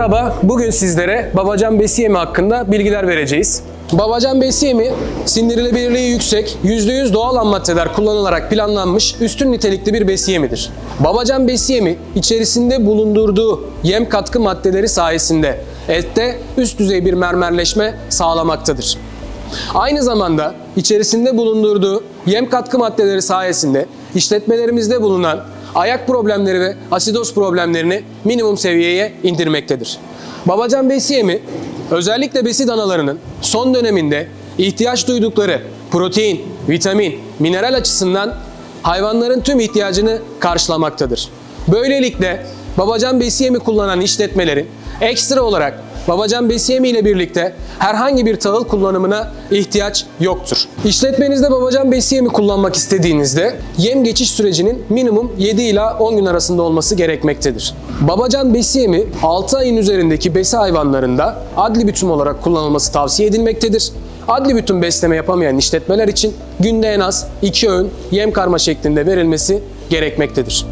Merhaba, bugün sizlere babacan besi yemi hakkında bilgiler vereceğiz. Babacan besi yemi, sindirilebilirliği yüksek, %100 doğal ham maddeler kullanılarak planlanmış üstün nitelikli bir besi yemidir. Babacan besi yemi, içerisinde bulundurduğu yem katkı maddeleri sayesinde ette üst düzey bir mermerleşme sağlamaktadır. Aynı zamanda içerisinde bulundurduğu yem katkı maddeleri sayesinde işletmelerimizde bulunan ayak problemleri ve asidoz problemlerini minimum seviyeye indirmektedir. Babacan besi yemi özellikle besi danalarının son döneminde ihtiyaç duydukları protein, vitamin, mineral açısından hayvanların tüm ihtiyacını karşılamaktadır. Böylelikle babacan besi yemi kullanan işletmelerin ekstra olarak babacan besi yemi ile birlikte herhangi bir tahıl kullanımına ihtiyaç yoktur. İşletmenizde babacan besi yemi kullanmak istediğinizde yem geçiş sürecinin minimum 7 ila 10 gün arasında olması gerekmektedir. Babacan besi yemi 6 ayın üzerindeki besi hayvanlarında adli bitum olarak kullanılması tavsiye edilmektedir. Adli bütün besleme yapamayan işletmeler için günde en az 2 öğün yem karma şeklinde verilmesi gerekmektedir.